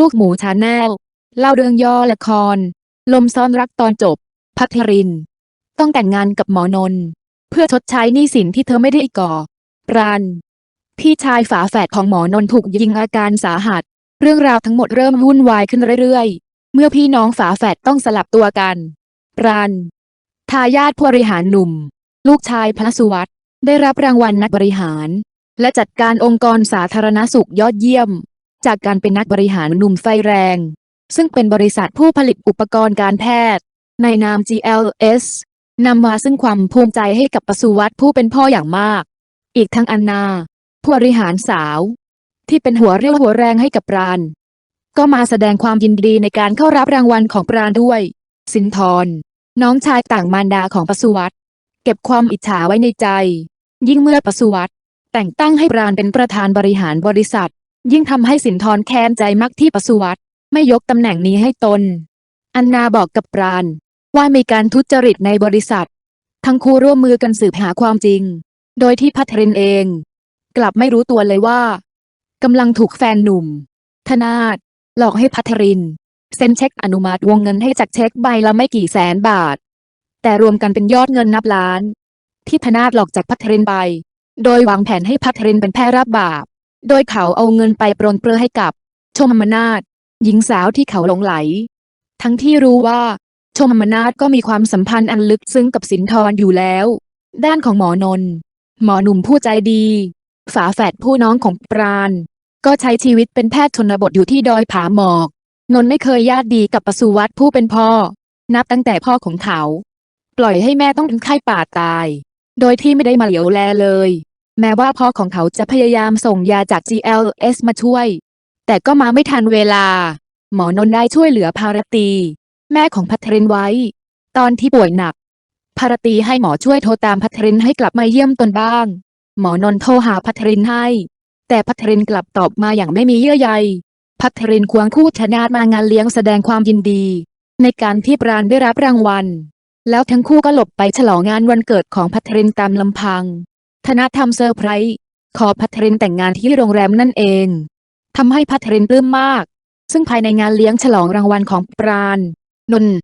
ลูกหมูชาแนลเล่าเรื่องย่อละคร ลมซ่อนรักตอนจบ พัทริน ต้องแต่งงานกับหมอนน เพื่อชดใช้หนี้สินที่เธอไม่ได้ก่อ รัน พี่ชายฝาแฝดของหมอนนถูกยิงอาการสาหัส เรื่องราวทั้งหมดเริ่มวุ่นวายขึ้นเรื่อยๆ เมื่อพี่น้องฝาแฝดต้องสลับตัวกัน รัน ทายาทผู้บริหารหนุ่ม ลูกชายพระสุวัตได้รับรางวัลนักบริหาร และจัดการองค์กรสาธารณสุขยอดเยี่ยม จากการเป็นนักบริหารหนุ่มไฟแรง ซึ่งเป็นบริษัทผู้ผลิตอุปกรณ์การแพทย์ ในนาม GLS นำมาซึ่งความภูมิใจให้กับปสุวัตผู้เป็นพ่ออย่างมาก อีกทั้งอันนา ผู้บริหารสาว ที่เป็นหัวเรี่ยวหัวแรงให้กับปราณ ก็มาแสดงความยินดีในการเข้ารับรางวัลของปราณด้วย สินทรน้องชายต่างมารดาของปสุวัตเก็บความอิจฉาไว้ในใจ ยิ่งเมื่อปสุวัตแต่งตั้งให้ปราณเป็นประธานบริหารบริษัท ยิ่งทำให้สินทรแค้นใจมักที่ปสุวัตไม่ยกตำแหน่งนี้ให้ตน อันนาบอกกับปราณว่ามีการทุจริตในบริษัท ทั้งคู่ร่วมมือกันสืบหาความจริง โดยที่พัทรินเอง กลับไม่รู้ตัวเลยว่ากำลังถูกแฟนหนุ่ม ธนาตหลอกให้พัทริน เซ็นเช็คอนุมัติวงเงินให้จากเช็คใบละไม่กี่แสนบาท แต่รวมกันเป็นยอดเงินนับล้าน ที่ธนาตหลอกจากพัทรินไป โดยวางแผนให้พัทรินเป็นแพ้รับบาป โดยเขาเอาเงินไปปรนเปรอให้กับ ชมมนาตหญิงสาวที่เขาหลงไหล ทั้งที่รู้ว่า ชมมนาตก็มีความสัมพันธ์อันลึกซึ้งกับสินทรอยู่แล้ว ด้านของหมอนน์หมอหนุ่มผู้ใจดี ฝาแฝดผู้น้องของปราณ ก็ใช้ชีวิตเป็นแพทย์ชนบทอยู่ที่ดอยผาหมอก นน์ไม่เคยญาติดีกับปสุวัตผู้เป็นพ่อ นับตั้งแต่พ่อของเขา ปล่อยให้แม่ต้องเป็นไข้ป่าตาย โดยที่ไม่ได้มาเหลียวแลเลย แม้ว่าพ่อของเขาจะพยายามส่งยาจาก GLS มาช่วย แต่ก็มาไม่ทันเวลา หมอนนได้ช่วยเหลือภารตี แม่ของพัทรินไว้ ตอนที่ป่วยหนัก ภารตีให้หมอช่วยโทรตามพัทรินให้กลับมาเยี่ยมตนบ้าง หมอนนโทรหาพัทรินให้ แต่พัทรินกลับตอบมาอย่างไม่มีเยื่อใย พัทรินควงคู่ธนาตมางานเลี้ยงแสดงความยินดี ในการที่ปราณได้รับรางวัล แล้วทั้งคู่ก็หลบไปฉลองงานวันเกิดของพัทรินตามลำพัง ธนาทำเซอร์ไพรส์ขอพัทรินแต่งงานที่โรงแรมนั่นเองทำให้พัทรินปลื้มมาก ซึ่งภายในงานเลี้ยงฉลองรางวัลของปราณนนท์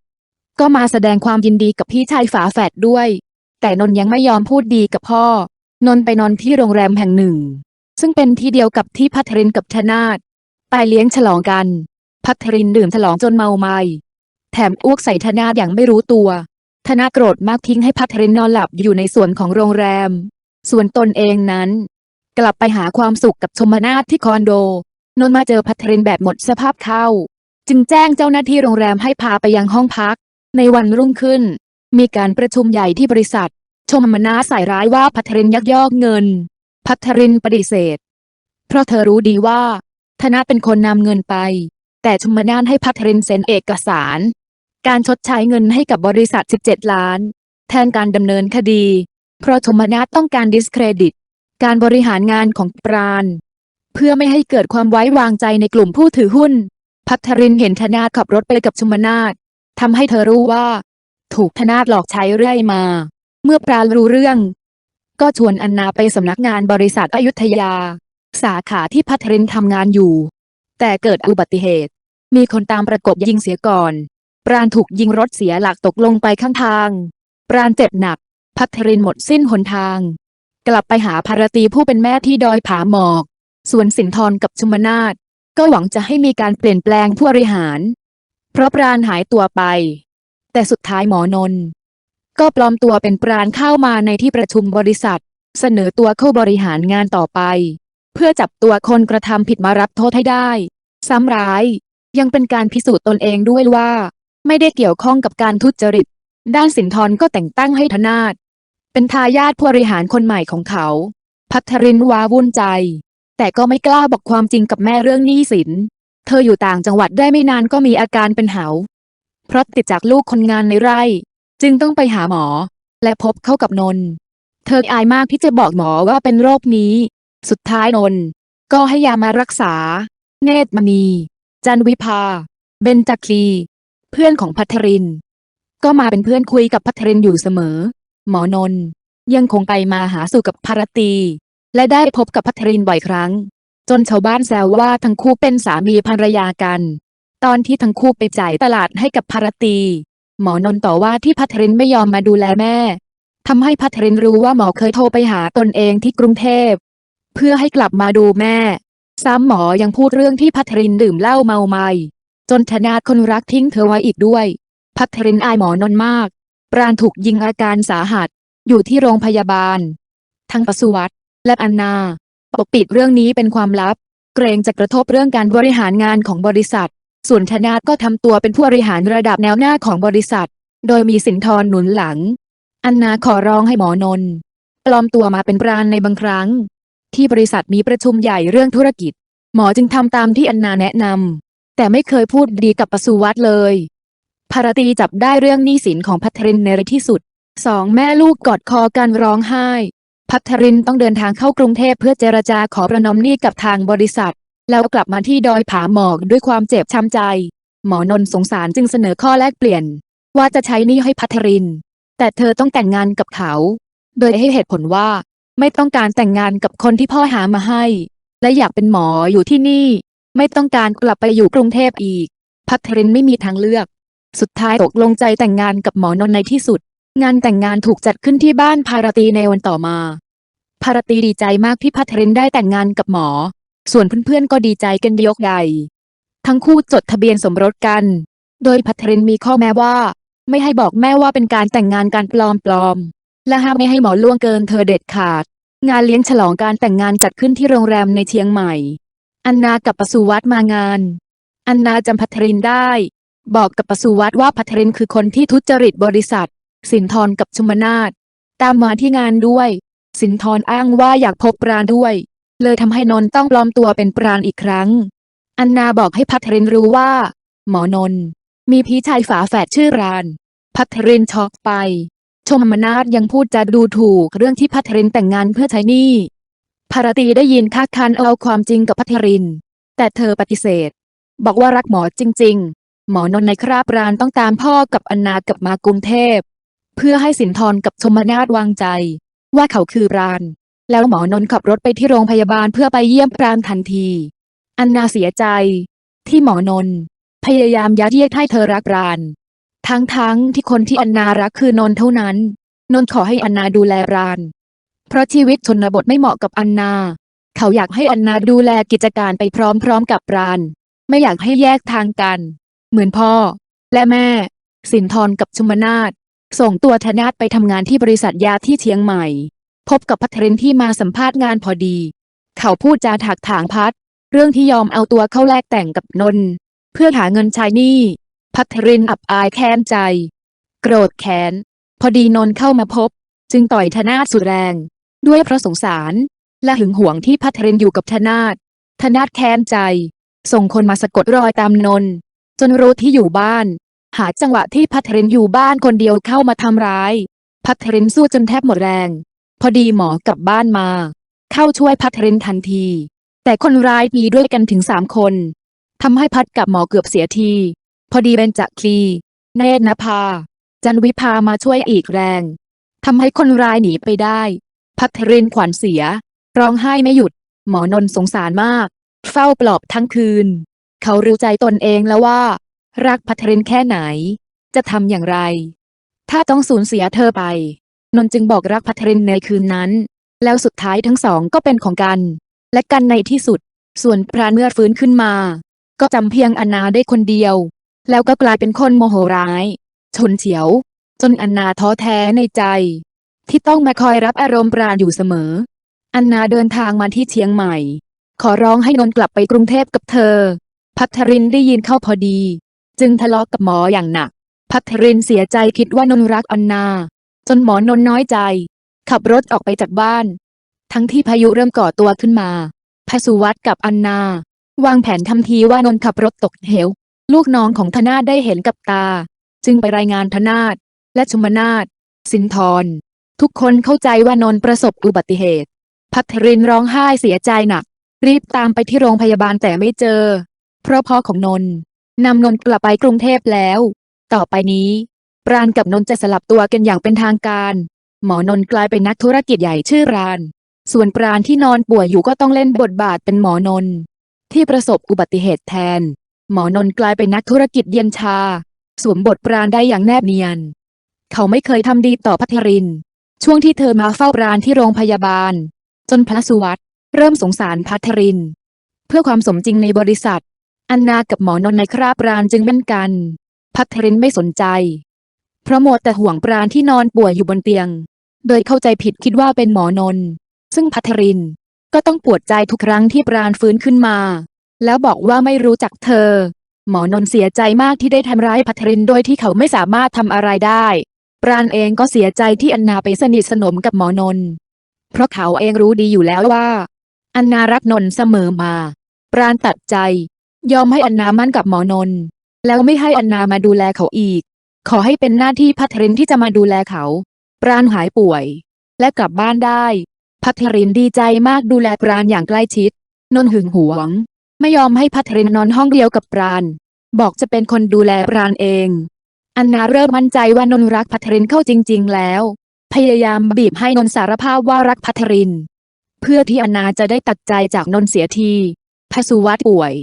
ก็มาแสดงความยินดีกับพี่ชายฝาแฝดด้วย แต่นนท์ยังไม่ยอมพูดดีกับพ่อ นนท์ไปนอนที่โรงแรมแห่งหนึ่ง ซึ่งเป็นที่เดียวกับที่พัทรินกับธนาตไปเลี้ยงฉลองกัน พัทรินดื่มฉลองจนเมาไมาแถมอ้วกใส่ธนาอย่างไม่รู้ตัว ธนาโกรธมากทิ้งให้พัทรินนอนหลับอยู่ในส่วนของโรงแรม ส่วนตนเองนั้น กลับไปหาความสุขกับชมนาทที่คอนโด นนมาเจอพัทรินแบบหมดสภาพเข้า จึงแจ้งเจ้าหน้าที่โรงแรมให้พาไปยังห้องพัก ในวันรุ่งขึ้น มีการประชุมใหญ่ที่บริษัท ชมนาใส่ร้ายว่าพัทรินยักยอกเงิน พัทรินปฏิเสธ เพราะเธอรู้ดีว่า ธนาเป็นคนนำเงินไป แต่ชมนาให้พัทรินเซ็นเอกสาร การชดใช้เงินให้กับบริษัท 17 ล้าน แทนการดำเนินคดี เพราะชมนาต้องการดิสเครดิต การบริหารงานของปราณ เพื่อไม่ให้เกิดความไว้วางใจในกลุ่มผู้ถือหุ้น พัทรินเห็นธนาขับรถไปกับชมนาททำให้เธอรู้ว่า ถูกธนาทหลอกใช้เรื่อยมา เมื่อปราณรู้เรื่อง ก็ชวนอันนาไปสำนักงานบริษัทอยุธยา สาขาที่พัทรินทำงานอยู่ แต่เกิดอุบัติเหตุ มีคนตามประกบยิงเสียก่อน ปราณถูกยิงรถเสียหลักตกลงไปข้างทาง ปราณเจ็บหนัก พัทรินหมดสิ้นหนทาง กลับไปหาภารตีผู้เป็นแม่ที่ดอยผาหมอก ส่วนสินทรกับชุมนาทก็หวังจะให้มีการเปลี่ยนแปลงผู้บริหาร เพราะปราณหายตัวไป แต่สุดท้ายหมอนนก็ปลอมตัวเป็นปราณเข้ามาในที่ประชุมบริษัท เสนอตัวเข้าบริหารงานต่อไป เพื่อจับตัวคนกระทำผิดมารับโทษให้ได้ ซ้ำร้าย ยังเป็นการพิสูจน์ตนเองด้วยว่า ไม่ได้เกี่ยวข้องกับการทุจริต ด้านสินทรก็แต่งตั้งให้ธนาต เป็นทายาทผู้บริหารคนใหม่ของเขา พัทรินว้าวุ่นใจ แต่ก็ไม่กล้าบอกความจริงกับแม่เรื่องหนี้สิน เธออยู่ต่างจังหวัดได้ไม่นานก็มีอาการเป็นเหา เพราะติดจากลูกคนงานในไร่ จึงต้องไปหาหมอ และพบเข้ากับนนท์เธออายมากที่จะบอกหมอว่าเป็นโรคนี้ สุดท้ายนนท์ก็ให้ยามารักษา เนตรมณี จันวิภา เบญจคลีเพื่อนของพัทริน ก็มาเป็นเพื่อนคุยกับพัทรินอยู่เสมอ หมอนนยังคงไปมาหาสู่กับภารตี และได้พบกับพัทรินบ่อยครั้ง จนชาวบ้านแซวว่าทั้งคู่เป็นสามีภรรยากัน ตอนที่ทั้งคู่ไปจ่ายตลาดให้กับภารตี หมอนนต่อว่าที่พัทรินไม่ยอมมาดูแลแม่ทำให้พัทรินรู้ว่าหมอเคยโทรไปหาตนเองที่กรุงเทพ เพื่อให้กลับมาดูแม่ ซ้ำหมอยังพูดเรื่องที่พัทรินดื่มเหล้าเมาไมาจนธนาคนรักทิ้งเธอไว้อีกด้วย พัทรินอายหมอนนมาก ปราณถูกยิงอาการสาหัส อยู่ที่โรงพยาบาล ทั้งปสุวัตและอันนา ปกปิดเรื่องนี้เป็นความลับ เกรงจะกระทบเรื่องการบริหารงานของบริษัท ส่วนธนาก็ทำตัวเป็นผู้บริหารระดับแนวหน้าของบริษัท โดยมีสินทรหนุนหลัง อันนาขอร้องให้หมอนนปลอมตัวมาเป็นปราณในบางครั้ง ที่บริษัทมีประชุมใหญ่เรื่องธุรกิจ หมอจึงทำตามที่อันนาแนะนำแต่ไม่เคยพูดดีกับปสุวัตเลย ภารตีจับได้เรื่องหนี้สินของพัทรินในที่สุด สองแม่ลูกกอดคอกันร้องไห้ พัทรินต้องเดินทางเข้ากรุงเทพเพื่อเจรจาขอประนอมหนี้กับทางบริษัท แล้วกลับมาที่ดอยผาหมอกด้วยความเจ็บช้ำใจ หมอนนสงสารจึงเสนอข้อแลกเปลี่ยน ว่าจะใช้หนี้ให้พัทริน แต่เธอต้องแต่งงานกับเขา โดยให้เหตุผลว่า ไม่ต้องการแต่งงานกับคนที่พ่อหามาให้ และอยากเป็นหมออยู่ที่นี่ ไม่ต้องการกลับไปอยู่กรุงเทพอีก พัทรินไม่มีทางเลือก สุดท้ายตกลงใจแต่งงานกับหมอนนในที่สุด งานแต่งงานถูกจัดขึ้นที่บ้านภารตีในวันต่อมา ภารตีดีใจมากที่พัทรินได้แต่งงานกับหมอ ส่วนเพื่อนๆก็ดีใจกันยกใหญ่ทั้งคู่จดทะเบียนสมรสกัน โดยพัทรินมีข้อแม้ว่า ไม่ให้บอกแม่ว่าเป็นการแต่งงานการปลอมๆและห้ามไม่ให้หมอล่วงเกินเธอเด็ดขาด งานเลี้ยงฉลองการแต่งงานจัดขึ้นที่โรงแรมในเชียงใหม่ อันนากับปสุวัตมางาน อันนาจำพัทรินได้ บอกกับปสุวัตว่าพัทรินคือคนที่ทุจริตบริษัท สินทรกับชุมนาถตามมาที่งานด้วย สินทรอ้างว่าอยากพบปราณด้วย เลยทำให้นนต้องปลอมตัวเป็นปราณอีกครั้ง อันนาบอกให้พัทรินรู้ว่า หมอนน มีพี่ชายฝาแฝดชื่อราน พัทรินช็อกไป ชมมนาถยังพูดจะดูถูกเรื่องที่พัทรินแต่งงานเพื่อใช้หนี้ภารตีได้ยินคักคันเอาความจริงกับพัทริน แต่เธอปฏิเสธ บอกว่ารักหมอจริง หมอนนในคราบรานต้องตามพ่อกับอนนากลับมากรุงเทพ เพื่อให้สินทรกับชมนาถวางใจ ว่าเขาคือราณแล้วหมอนนขับรถไปที่โรงพยาบาลเพื่อไปเยี่ยมปราณทันทีอนนาเสียใจ ที่หมอนน พยายามยัดเยียดให้เธอรักราณทั้งๆที่คนที่อนนารักคือนนเท่านั้น นนขอให้อนนาดูแลราณเพราะชีวิตชนบทไม่เหมาะกับอนนา เขาอยากให้อนนาดูแลกิจการไปพร้อมๆกับราณไม่อยากให้แยกทางกัน เหมือนพ่อ และแม่ สินทรกับชุมนาถส่งตัวธนาถไปทำงานที่บริษัทยาที่เชียงใหม่ พบกับพัทรินที่มาสัมภาษณ์งานพอดี เขาพูดจาถักถางพัดเรื่องที่ยอมเอาตัวเข้าแลกแต่งกับนน เพื่อหาเงินใช้หนี้พัทรินอับอายแค้นใจ โกรธแค้น พอดีนนเข้ามาพบ จึงต่อยธนาถสุดแรง ด้วยเพราะสงสาร และหึงหวงที่พัทรินอยู่กับธนาถธนาถแค้นใจ ส่งคนมาสะกดรอยตามนน จนรู้ที่อยู่บ้าน หาจังหวะที่พัทรินอยู่บ้านคนเดียวเข้ามาทำร้าย พัทรินสู้จนแทบหมดแรง พอดีหมอกลับบ้านมา เข้าช่วยพัทรินทันที แต่คนร้ายมีด้วยกันถึงสามคนทำให้พัดกับหมอเกือบเสียที พอดีเบนจักรีเนตรนภา จันวิภามาช่วยอีกแรงทำให้คนร้ายหนีไปได้ พัทรินขวัญเสีย ร้องไห้ไม่หยุด หมอนนสงสารมาก เฝ้าปลอบทั้งคืน เขารู้ใจตนเองแล้วว่า รักพัทรินแค่ไหน จะทำอย่างไร ถ้าต้องสูญเสียเธอไป นนจึงบอกรักพัทรินในคืนนั้น แล้วสุดท้ายทั้งสองก็เป็นของกัน และกันในที่สุด ส่วนพรานเมื่อฟื้นขึ้นมา ก็จำเพียงอนาได้คนเดียว แล้วก็กลายเป็นคนโมโหร้าย ชนเฉียว จนอนนาท้อแท้ในใจ ที่ต้องมาคอยรับอารมณ์ปราณอยู่เสมอ อันนาเดินทางมาที่เชียงใหม่ ขอร้องให้นนกลับไปกรุงเทพกับเธอ พัทรินได้ยินเข้าพอดี จึงทะเลาะกกับหมออย่างหนัก พัทรินเสียใจคิดว่านนรักอันนา จนหมอนนน้อยใจ ขับรถออกไปจากบ้าน ทั้งที่พายุเริ่มก่อตัวขึ้นมาพสุวัตกับอันนา วางแผนทำทีว่านนขับรถตกเหว ลูกน้องของธนาได้เห็นกับตา จึงไปรายงานธนาและชุมนาถสินทรทุกคนเข้าใจว่านนประสบอุบัติเหตุ พัทรินร้องไห้เสียใจหนัก รีบตามไปที่โรงพยาบาลแต่ไม่เจอ เพราะพ่อของนนท์นำนนท์กลับไปกรุงเทพแล้ว ต่อไปนี้ ปราณกับนนท์จะสลับตัวกันอย่างเป็นทางการ หมอนนท์กลายเป็นนักธุรกิจใหญ่ชื่อรานส่วนปราณที่นอนป่วยอยู่ก็ต้องเล่นบทบาทเป็นหมอนนท์ที่ประสบอุบัติเหตุแทน หมอนนท์กลายเป็นนักธุรกิจเย็นชา สวมบทปราณได้อย่างแนบเนียน เขาไม่เคยทำดีต่อพัทริน ช่วงที่เธอมาเฝ้าปราณที่โรงพยาบาล จนพระสุวัตเริ่มสงสารพัทริน เพื่อความสมจริงในบริษัท อันนากับหมอนนในคราบปราณจึงเล่นกัน พัทรินไม่สนใจ เพราะหมดแต่ห่วงปราณที่นอนป่วยอยู่บนเตียง โดยเข้าใจผิดคิดว่าเป็นหมอนน ซึ่งพัทรินก็ต้องปวดใจทุกครั้งที่ปราณฟื้นขึ้นมา แล้วบอกว่าไม่รู้จักเธอ หมอนนเสียใจมากที่ได้ทำร้ายพัทรินโดยที่เขาไม่สามารถทำอะไรได้ ปราณเองก็เสียใจที่อันนาไปสนิทสนมกับหมอนน เพราะเขาเองรู้ดีอยู่แล้วว่า อันนารักนนเสมอมา ปราณตัดใจ ยอมให้อันนามั่นกับหมอนนท์แล้วไม่ให้อันนามาดูแลเขาอีก ขอให้เป็นหน้าที่พัทรินที่จะมาดูแลเขา ปราณหายป่วย และกลับบ้านได้ พัทรินดีใจมากดูแลปราณอย่างใกล้ชิด นนหึงหวง ไม่ยอมให้พัทรินนอนห้องเดียวกับปราณบอกจะเป็นคนดูแลปราณเอง อันนาเริ่มมั่นใจว่านนรักพัทรินเข้าจริง ๆ แล้ว พยายามบีบให้นนสารภาพว่ารักพัทริน เพื่อที่อันนาจะได้ตัดใจจากนนเสียทีพสุวัตป่วย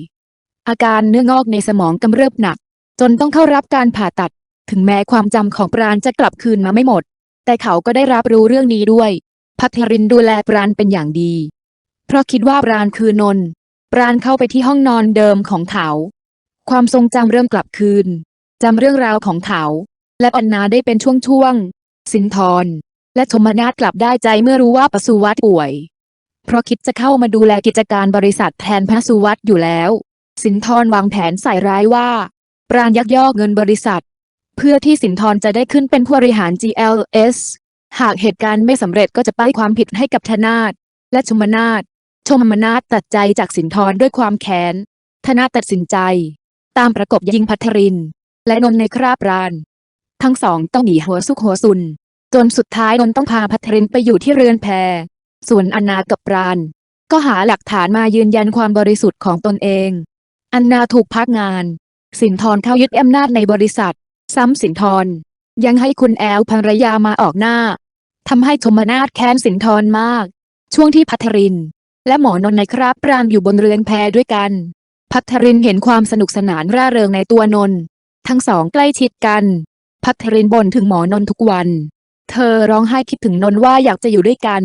อาการเนื้องอกในสมองกำเริบหนัก จนต้องเข้ารับการผ่าตัด ถึงแม้ความจำของปราณจะกลับคืนมาไม่หมด แต่เขาก็ได้รับรู้เรื่องนี้ด้วย พัทรินดูแลปราณเป็นอย่างดี เพราะคิดว่าปราณคือนนท์ปราณเข้าไปที่ห้องนอนเดิมของเขา ความทรงจำเริ่มกลับคืนจำเรื่องราวของเขา และอันนาได้เป็นช่วงๆสินทรและชมนาทกลับได้ใจเมื่อรู้ว่าปสุวัตป่วย เพราะคิดจะเข้ามาดูแลกิจการบริษัทแทนพระสุวัตอยู่แล้ว สินทรวางแผนใส่ร้ายว่า ปราณยักยอกเงินบริษัท เพื่อที่สินทรจะได้ขึ้นเป็นผู้บริหาร GLS หากเหตุการณ์ไม่สำเร็จก็จะป้ายความผิดให้กับธนาถและชมนาถชมนาถตัดใจจากสินทรด้วยความแค้น ธนาตัดสินใจ ตามประกบยิงพัทริน และนนท์ในคราบราน ทั้งสองต้องหนีหัวซุกหัวซุน จนสุดท้ายนนต้องพาพัทรินไปอยู่ที่เรือนแพ ส่วนอนนากับปราณก็หาหลักฐานมายืนยันความบริสุทธิ์ของตนเอง อันนาถูกพักงาน สินทรเข้ายึดอำนาจในบริษัท ซ้ำสินทร ยังให้คุณแอลภรรยามาออกหน้าทำให้ชมนาทแค้นสินทรมาก ช่วงที่พัทริน และหมอนนในคราบปรามอยู่บนเรือนแพด้วยกัน พัทรินเห็นความสนุกสนานร่าเริงในตัวนน ทั้งสองใกล้ชิดกัน พัทรินบ่นถึงหมอนนท์ทุกวัน เธอร้องไห้คิดถึงนนว่าอยากจะอยู่ด้วยกัน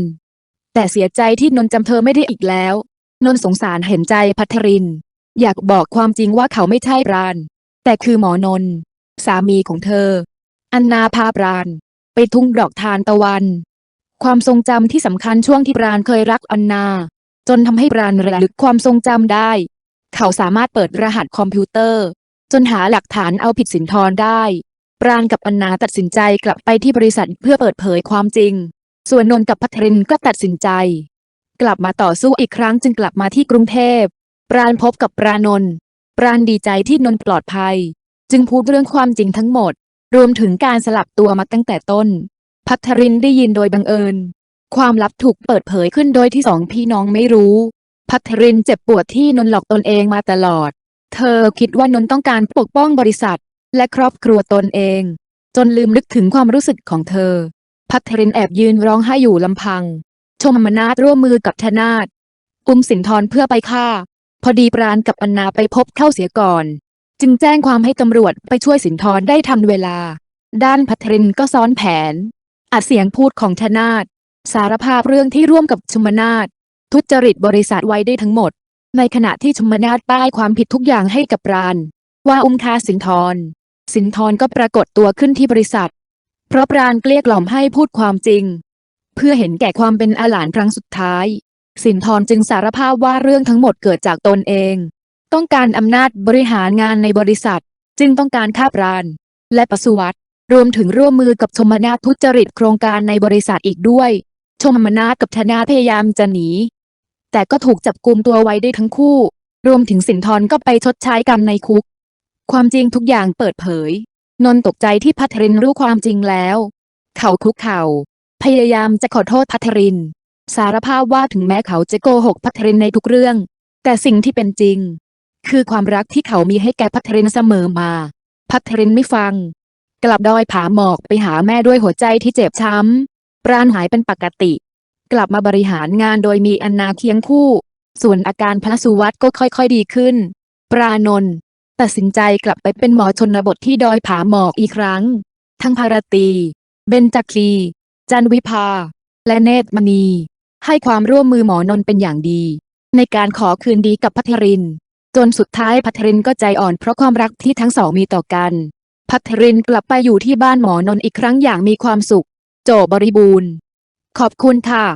แต่เสียใจที่นนจำเธอไม่ได้อีกแล้ว นนสงสารเห็นใจพัทริน อยากบอกความจริงว่าเขาไม่ใช่ปราณ แต่คือหมอนน สามีของเธอ อันนาพาปราณ ไปทุ่งดอกทานตะวัน ความทรงจำที่สำคัญช่วงที่ปราณเคยรักอันนา จนทำให้ปราณระลึกความทรงจำได้ เขาสามารถเปิดรหัสคอมพิวเตอร์ จนหาหลักฐานเอาผิดสินทรได้ ปราณกับอันนาตัดสินใจกลับไปที่บริษัทเพื่อเปิดเผยความจริง ส่วนนนกับพัทรินก็ตัดสินใจ กลับมาต่อสู้อีกครั้งจึงกลับมาที่กรุงเทพ ปราณพบกับปรานนท์ปราณดีใจที่นนท์ปลอดภัย จึงพูดเรื่องความจริงทั้งหมด รวมถึงการสลับตัวมาตั้งแต่ต้น พัทรินได้ยินโดยบังเอิญ ความลับถูกเปิดเผยขึ้นโดยที่สองพี่น้องไม่รู้ พัทรินเจ็บปวดที่นนท์หลอกตนเองมาตลอด เธอคิดว่านนท์ต้องการปกป้องบริษัท และครอบครัวตนเอง จนลืมนึกถึงความรู้สึกของเธอ พัทรินแอบยืนร้องไห้อยู่ลำพัง ชมมนาตร่วมมือกับธนาตอุ้มสินทรเพื่อไปฆ่า พอดีปราณกับอันนาไปพบเข้าเสียก่อน จึงแจ้งความให้ตำรวจไปช่วยสินทรได้ทันเวลา ด้านพัทรินก็ซ้อนแผน อัดเสียงพูดของธนาตสารภาพเรื่องที่ร่วมกับชุมนาตทุจริตบริษัทไว้ได้ทั้งหมด ในขณะที่ชุมนาตป้ายความผิดทุกอย่างให้กับปราณว่าอุ้มฆ่าสินทร สินทรก็ปรากฏตัวขึ้นที่บริษัท เพราะปราณเกลี้ยกล่อมให้พูดความจริง เพื่อเห็นแก่ความเป็นอาหลานครั้งสุดท้าย สินทรจึงสารภาพว่าเรื่องทั้งหมดเกิดจากตนเอง ต้องการอำนาจบริหารงานในบริษัท จึงต้องการฆ่าปราณและปสุวัตรวมถึงร่วมมือกับชมนาททุจริตโครงการในบริษัทอีกด้วย ชมนาทกับธนาพยายามจะหนี แต่ก็ถูกจับกลุมตัวไว้ได้ทั้งคู่ รวมถึงสินทรก็ไปชดใช้กรรมในคุก ความจริงทุกอย่างเปิดเผย นนท์ตกใจที่พัทรินรู้ความจริงแล้ว เขาคุกเข่าพยายามจะขอโทษพัทริน สารภาพว่าถึงแม้เขาจะโกหกพัทรินในทุกเรื่อง แต่สิ่งที่เป็นจริง คือความรักที่เขามีให้แก่พัทรินเสมอมา พัทรินไม่ฟัง กลับดอยผาหมอกไปหาแม่ด้วยหัวใจที่เจ็บช้ำปราณหายเป็นปกติ กลับมาบริหารงานโดยมีอันนาเคียงคู่ ส่วนอาการพระสุวัตก็ค่อยๆดีขึ้น ปรานนท์ตัดสินใจกลับไปเป็นหมอชนบทที่ดอยผาหมอกอีกครั้ง ทั้งภารตี เบญจคลีจันวิภา และเนตรมณี ให้ความร่วมมือหมอนนเป็นอย่างดี ในการขอคืนดีกับพัทริน จนสุดท้ายพัทรินก็ใจอ่อนเพราะความรักที่ทั้งสองมีต่อกัน พัทรินกลับไปอยู่ที่บ้านหมอนนอีกครั้งอย่างมีความสุข โจบริบูรณ์ ขอบคุณค่ะ